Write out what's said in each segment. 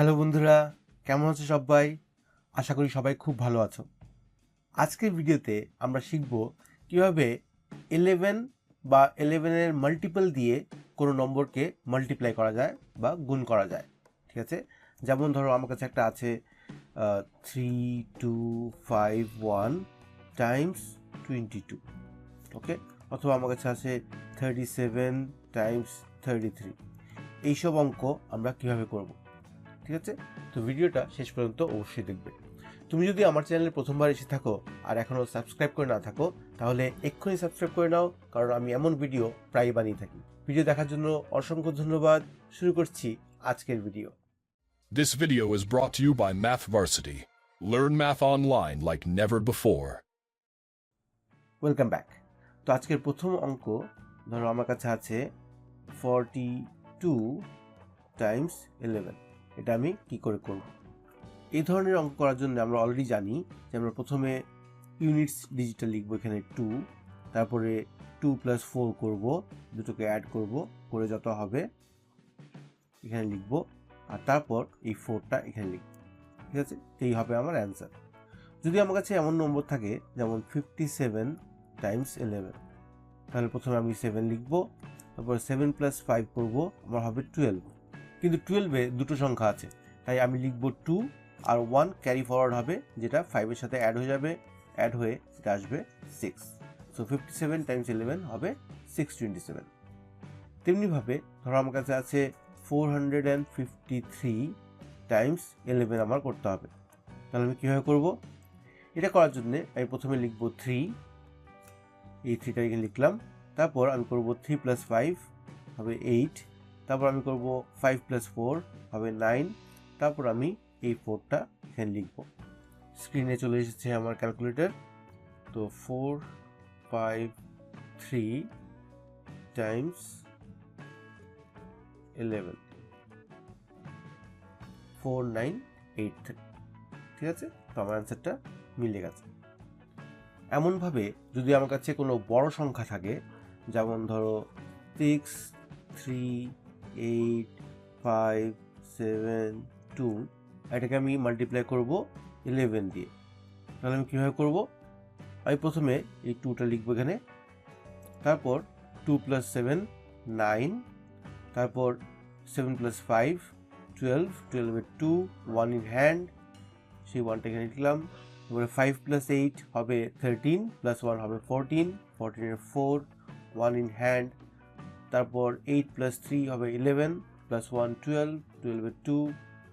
Hello বন্ধুরা, কেমন আছো সবাই? আশা করি সবাই খুব ভালো আছো। আজকের ভিডিওতে আমরা শিখব কীভাবে ইলেভেন বা ইলেভেনের মাল্টিপল দিয়ে কোনো নম্বরকে মাল্টিপ্লাই করা যায় বা গুণ করা যায়, ঠিক আছে? যেমন ধরো আমার কাছে একটা আছে three two five one times twenty two okay অথবা আমার কাছে আছে thirty seven times thirty three এইসব অঙ্ক আমরা কীভাবে করব? ঠিক আছে? তো ভিডিওটা শেষ পর্যন্ত অবশ্যই দেখবে। তুমি যদি আমার চ্যানেলে প্রথমবার এসে থাকো আর এখনও সাবস্ক্রাইব করে না থাকো তাহলে এক্ষুনি সাবস্ক্রাইব করে নাও কারণ আমি এমন ভিডিও প্রায় বানিয়ে থাকি। ভিডিও দেখার জন্য অসংখ্য ধন্যবাদ। শুরু করছি আজকের video. This video is brought to you by Math Varsity. Learn math online like never before. Welcome back তো আজকের প্রথম অঙ্ক ধরো আমার কাছে আছে ফর্টি টু টাইমস ইলেভেন এটা আমি কি করে করব? এই ধরনের অঙ্ক করার জন্য আমরা অলরেডি জানি যে আমরা প্রথমে ইউনিটস ডিজিটাল লিখব এখানে টু তারপরে টু প্লাস ফোর করব, দুটোকে অ্যাড করব, করে যত হবে এখানে লিখব, আর তারপর এই ফোরটা এখানে লিখব। ঠিক আছে? এই হবে আমার অ্যান্সার যদি আমার কাছে এমন নম্বর থাকে, যেমন ফিফটি সেভেন টাইমস এলেভেন তাহলে প্রথমে আমি সেভেন লিখব, তারপর সেভেন প্লাস ফাইভ করব, আমার হবে টুয়েলভ কিন্তু টুয়েলভে দুটো সংখ্যা আছে। তাই আমি লিখব টু আর ওয়ান ক্যারি ফরওয়ার্ড হবে, যেটা ফাইভের সাথে অ্যাড হয়ে যাবে অ্যাড হয়ে এটা আসবে six so fifty seven times eleven হবে সিক্স টোয়েন্টি সেভেন তেমনিভাবে ধরো আমার কাছে আছে four hundred and fifty three times eleven আমার করতে হবে। তাহলে আমি কীভাবে করব? এটা করার জন্য আমি প্রথমে লিখব থ্রি এই থ্রিটা এখানে লিখলাম। তারপর আমি করব থ্রি প্লাস ফাইভ হবে এইট তারপর আমি করব ফাইভ প্লাস ফোর হবে নাইন তারপর আমি এই ফোরটা এখানে লিখব। স্ক্রিনে চলে এসেছে আমার ক্যালকুলেটর তো four five three times eleven four nine eight three ঠিক আছে? তো আমার অ্যান্সারটা মিলে গেছে। এমনভাবে যদি আমার কাছে কোনো বড় সংখ্যা থাকে, যেমন ধরো six three eight five seven two এটাকে আমি মাল্টিপ্লাই করব ইলেভেন দিয়ে। তাহলে আমি কীভাবে করব? আমি প্রথমে এই টুটা লিখব এখানে। তারপর টু প্লাস সেভেন নাইন তারপর সেভেন প্লাস ফাইভ টুয়েলভ টুয়েলভের টু ওয়ান ইন হ্যান্ড সেই ওয়ানটা এখানে লিখলাম। তারপরে ফাইভ প্লাস এইট হবে থার্টিন প্লাস ওয়ান হবে ফোরটিন ফোরটিনের ফোর ওয়ান ইন হ্যান্ড তারপর এইট প্লাস থ্রি হবে ইলেভেন প্লাস ওয়ান টুয়েলভ টুয়েলভের টু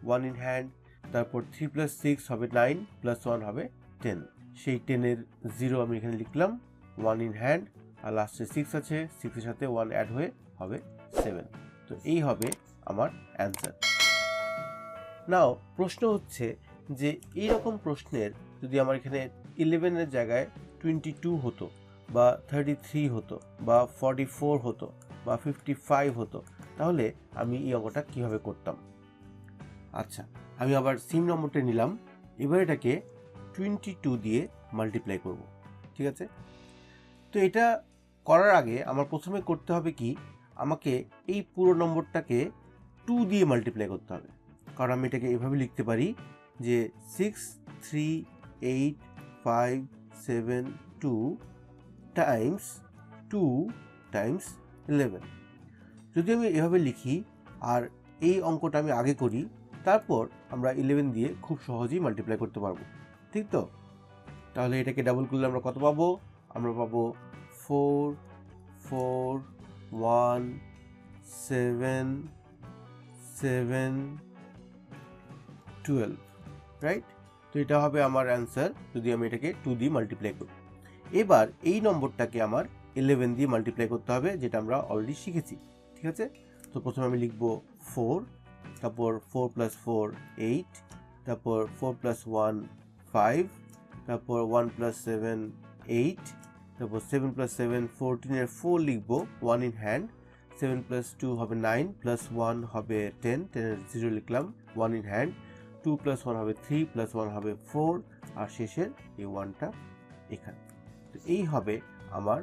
ওয়ান ইন হ্যান্ড তারপর থ্রি প্লাস সিক্স হবে নাইন প্লাস ওয়ান হবে টেন সেই টেনের জিরো আমি এখানে লিখলাম ওয়ান ইন হ্যান্ড আর লাস্টে সিক্স আছে সিক্সের সাথে ওয়ান অ্যাড হয়ে হবে সেভেন তো এই হবে আমার অ্যান্সার নাও প্রশ্ন হচ্ছে যে এই রকম প্রশ্নের যদি আমার এখানে ইলেভেনের জায়গায় টোয়েন্টি টু হতো বা থার্টি থ্রি হতো বা ফর্টি ফোর হতো বা ফিফটি ফাইভ হতো, তাহলে আমি এই অঙ্কটা কীভাবে করতাম? আচ্ছা আমি আবার সিম নম্বরটা নিলাম, এবার এটাকে টোয়েন্টি টু দিয়ে মাল্টিপ্লাই করব, ঠিক আছে? তো এটা করার আগে আমার প্রথমে করতে হবে কি, আমাকে এই পুরো নম্বরটাকে টু দিয়ে মাল্টিপ্লাই করতে হবে। কারণ আমি এটাকে এভাবে লিখতে পারি যে six three eight five seven two times two times eleven যদি আমি এভাবে লিখি আর এই অঙ্কটা আমি আগে করি, তারপর আমরা ইলেভেন দিয়ে খুব সহজেই মাল্টিপ্লাই করতে পারব। ঠিক তো? তাহলে এটাকে ডাবল করলে আমরা কত পাবো? আমরা পাবো four four one seven seven twelve right তো এটা হবে আমার অ্যান্সার যদি আমি এটাকে টু দিয়ে মাল্টিপ্লাই করি। এবার এই নম্বরটাকে আমার ইলেভেন দিয়ে মাল্টিপ্লাই করতে হবে, যেটা আমরা অলরেডি শিখেছি, ঠিক আছে? তো প্রথমে আমি লিখব ফোর তারপর ফোর প্লাস ফোর এইট তারপর ফোর প্লাস ওয়ান ফাইভ তারপর ওয়ান প্লাস সেভেন এইট তারপর সেভেন প্লাস সেভেন ফোরটিনের ফোর লিখব one in hand seven plus two হবে নাইন প্লাস ওয়ান হবে টেন টেনের জিরো লিখলাম one in hand two plus one হবে থ্রি প্লাস ওয়ান হবে ফোর আর শেষের এই ওয়ানটা এখানে। তো এই হবে আমার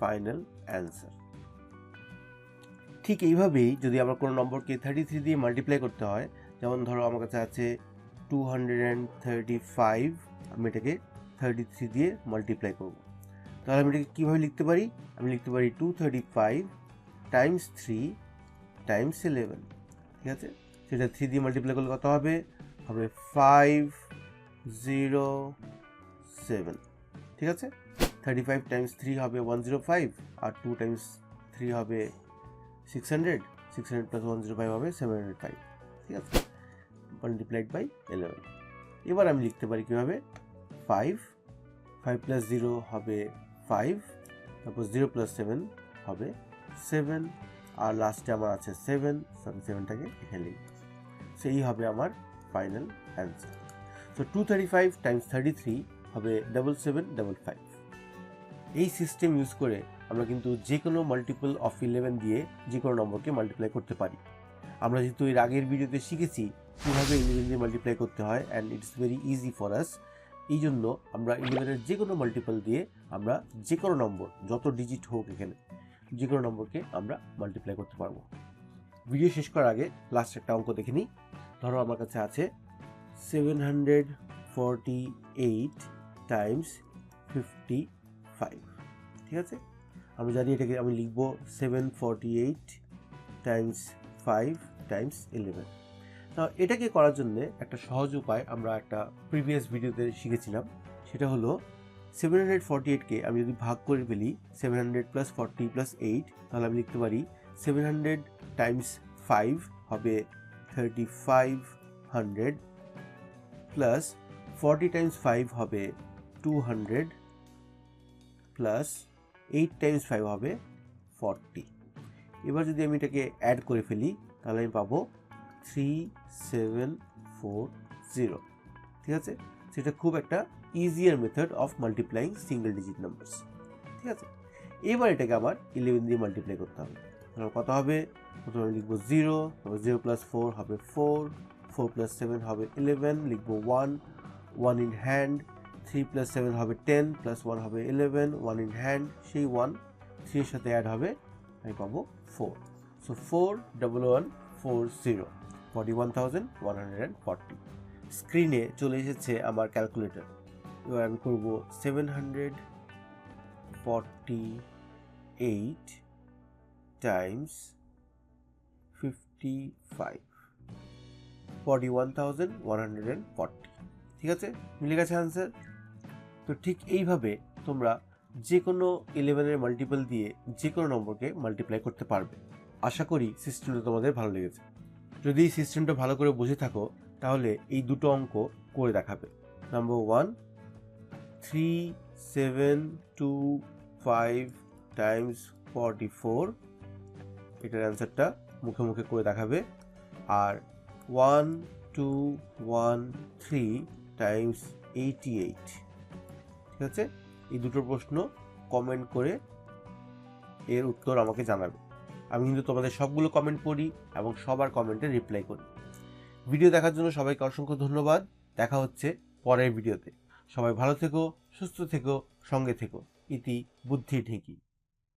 ফাইনাল অ্যান্সার। ঠিক এইভাবেই যদি আমরা কোনো নম্বরকে থার্টি থ্রি দিয়ে মাল্টিপ্লাই করতে হয়, যেমন ধরো আমার কাছে আছে two hundred and thirty five আমি এটাকে থার্টি থ্রি দিয়ে মাল্টিপ্লাই করব। তাহলে আমি এটাকে কীভাবে লিখতে পারি? আমি লিখতে পারি two thirty five times three times eleven ঠিক আছে? সেটা থ্রি দিয়ে মাল্টিপ্লাই করলে কত হবে? হবে ফাইভ জিরো সেভেন ঠিক আছে? থার্টি ফাইভ টাইমস থ্রি হবে ওয়ান জিরো ফাইভ আর টু টাইমস থ্রি হবে six hundred six hundred plus one zero five হবে সেভেন হান্ড্রেড ফাইভ ঠিক আছে? মাল্টিপ্লাইড বাই ইলেভেন এবার আমি লিখতে পারি কীভাবে? ফাইভ ফাইভ প্লাস জিরো হবে ফাইভ তারপর জিরো প্লাস সেভেন হবে সেভেন আর লাস্টে আমার আছে সেভেন সরি সেভেনটাকে এখানে লিখব। সেই হবে আমার final answer so two thirty five times thirty three হবে ডাবল সেভেন ডাবল ফাইভ এই সিস্টেম ইউজ করে আমরা কিন্তু যে কোনো মাল্টিপল অফ ইলেভেন দিয়ে যে কোনো নম্বরকে মাল্টিপ্লাই করতে পারি। আমরা যেহেতু এর আগের ভিডিওতে শিখেছি কীভাবে ইলেভেন দিয়ে মাল্টিপ্লাই করতে হয় and it's very easy for us এই জন্য আমরা ইলেভেনের যে কোনো মাল্টিপল দিয়ে আমরা যে কোনো নম্বর, যত ডিজিট হোক এখানে যে কোনো নম্বরকে আমরা মাল্টিপ্লাই করতে পারব। ভিডিও শেষ করার আগে লাস্ট একটা অঙ্ক দেখে নিই। ধরো আমার কাছে আছে seven hundred forty eight times fifty five ঠিক আছে? আমি জানি এটাকে আমি লিখব seven forty eight times five times eleven তা এটাকে করার জন্য একটা সহজ উপায় আমরা একটা প্রিভিয়াস ভিডিওতে শিখেছিলাম, সেটা হলো সেভেন হান্ড্রেড ফর্টি এইটকে আমি যদি ভাগ করে ফেলি seven hundred plus forty plus eight তাহলে আমি লিখতে পারি সেভেন হান্ড্রেড টাইমস ফাইভ হবে thirty five hundred plus forty times five হবে two hundred plus eight times five হবে ফর্টি এবার যদি আমি এটাকে অ্যাড করে ফেলি, তাহলে আমি পাবো থ্রি সেভেন ফোর জিরো ঠিক আছে? সেটা খুব একটা easier method of multiplying single digit numbers ঠিক আছে? এবার এটাকে আবার ইলেভেন দিয়ে মাল্টিপ্লাই করতে হবে। তাহলে কত হবে? প্রথমে লিখব জিরো তারপর জিরো প্লাস ফোর হবে ফোর ফোর প্লাস সেভেন হবে ইলেভেন লিখব one one in hand three plus seven হবে টেন প্লাস ওয়ান হবে ইলেভেন ওয়ান ইন হ্যান্ড সেই ওয়ান থ্রির সাথে অ্যাড হবে, আমি পাবো four so four double one four zero forty one thousand one hundred and forty স্ক্রিনে চলে এসেছে আমার ক্যালকুলেটর এবার আমি করব seven hundred forty eight times fifty five forty one thousand one hundred and forty ঠিক আছে? মিলে গেছে আনসার তো ঠিক এইভাবে তোমরা যে কোনো ইলেভেনের মাল্টিপল দিয়ে যে কোনো নম্বরকে মাল্টিপ্লাই করতে পারবে। আশা করি সিস্টেমটা তোমাদের ভালো লেগেছে। যদি এই সিস্টেমটা ভালো করে বুঝে থাকো, তাহলে এই দুটো অঙ্ক করে দেখাবে। Number one three seven two five times forty four এটার অ্যান্সারটা মুখে মুখে করে দেখাবে। আর one two one three times eighty eight আছে, এই দুটো প্রশ্ন কমেন্ট করে এর উত্তর আমাকে জানাবে। আমি কিন্তু তোমাদের সবগুলো কমেন্ট পড়ি এবং সবার কমেন্টে রিপ্লাই করি। ভিডিও দেখার জন্য সবাইকে অসংখ্য ধন্যবাদ। দেখা হচ্ছে পরের ভিডিওতে সবাই ভালো থেকো, সুস্থ থেকো, সঙ্গে থেকো। ইতি বুদ্ধি ঢেঁকি।